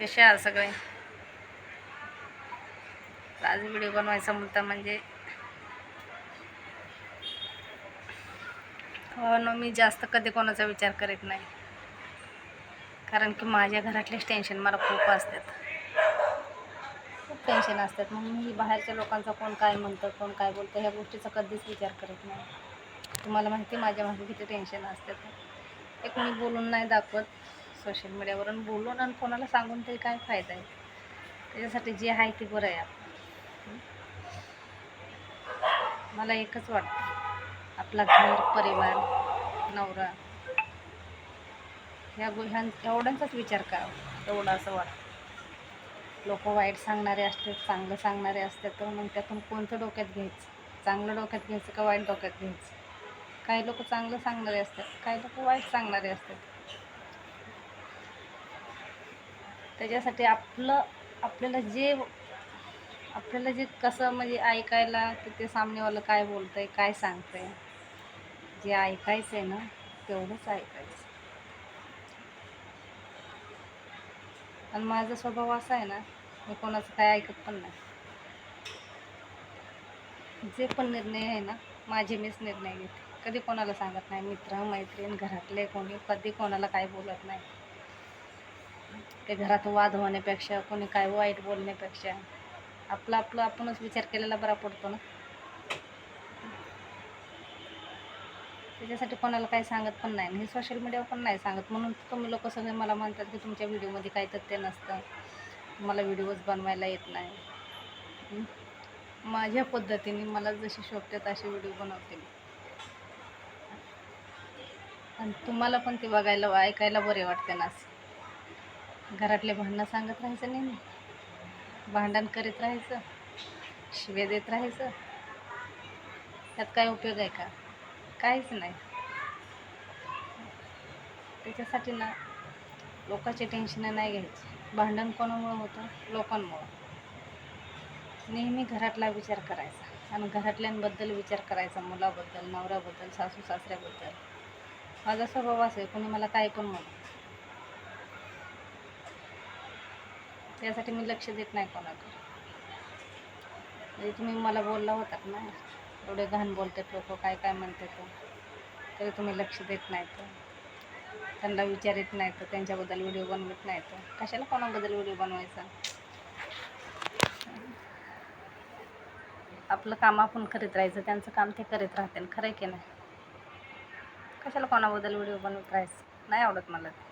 कसे आहात सगळे? आज व्हिडिओ बनवायचा मुद्दा म्हणजे हो ना मी जास्त कधी कोणाचा विचार करीत नाही. कारण की माझ्या घरातलेच टेन्शन मला खूप असतात. खूप टेन्शन असतात. मग मी बाहेरच्या लोकांचा कोण काय म्हणतं कोण काय बोलतं ह्या गोष्टीचा कधीच विचार करत नाही. तुम्हाला माहिती आहे माझ्या मागे किती टेन्शन असतात. एक मी बोलून नाही दाखवत. सोशल मीडियावरून बोलून आणि कोणाला सांगून तरी काय फायदा आहे? त्याच्यासाठी जे आहे ते बरं आहे आपलं. मला एकच वाटतं. आपला घर परिवार नवरा ह्या गो ह्या एवढ्यांचाच विचार करावा. एवढं असं वाटतं. लोक वाईट सांगणारे असतात चांगलं सांगणारे असतात तर मग त्यातून कोणतं डोक्यात घ्यायचं? चांगलं डोक्यात घ्यायचं का वाईट डोक्यात घ्यायचं? काही लोक चांगलं सांगणारे असतात काही लोक वाईट सांगणारे असतात. त्याच्यासाठी आपलं आपल्याला जे आपल्याला जे कसं म्हणजे ऐकायला की ते सामनेवालं काय बोलतंय काय सांगतंय जे ऐकायचं आहे ना तेवढंच ऐकायचं. आणि माझा स्वभाव असा आहे ना मी कोणाचं काय ऐकत पण नाही. जे पण निर्णय आहे ना माझे मीच निर्णय घेते. कधी कोणाला सांगत नाही मित्र मैत्रीण घरातले कोणी कधी कोणाला काय बोलत नाही. ते घरात वाद होण्यापेक्षा कोणी काय वाईट बोलण्यापेक्षा. आपलं आपलं आपणच विचार केलेला बरा पडतो ना. त्याच्यासाठी कोणाला काही सांगत पण नाही. हे सोशल मीडियावर पण नाही सांगत. म्हणून तुम्ही लोक सगळे मला म्हणतात की तुमच्या व्हिडिओमध्ये काही तथ्य नसतं. मला व्हिडिओज बनवायला येत नाही. माझ्या पद्धतीने मला जशी शोभते असे व्हिडिओ बनवते मी. आणि तुम्हाला पण ते बघायला ऐकायला बरे वाटते ना. असं. घरातले भांडणं सांगत राहायचं नेहमी. भांडण करीत राहायचं शिवे देत राहायचं. त्यात काय उपयोग आहे का? काहीच नाही. त्याच्यासाठी ना लोकांचे टेन्शन नाही घ्यायचे. भांडण कोणामुळं होतं? लोकांमुळं. नेहमी घरातला विचार करायचा आणि घरातल्यांबद्दल विचार करायचा मुलाबद्दल नवऱ्याबद्दल सासू सासऱ्याबद्दल. माझा स्वभाव असेल कोणी मला काय पण म्हणू. त्यासाठी मी लक्ष देत नाही कोणाकडे. म्हणजे तुम्ही मला बोलला होतात ना एवढे घाण बोलतात लोक काय काय म्हणतात तरी तुम्ही लक्ष देत नाही तर. त्यांना विचारित नाही तर त्यांच्याबद्दल व्हिडिओ बनवत नाही तर. कशाला कोणाबद्दल व्हिडिओ बनवायचा? आपलं काम आपण करीत राहायचं त्यांचं काम ते करीत राहते खरं की नाही? कशाला कोणाबद्दल व्हिडिओ बनवत राहायचं? नाही आवडत मला ते.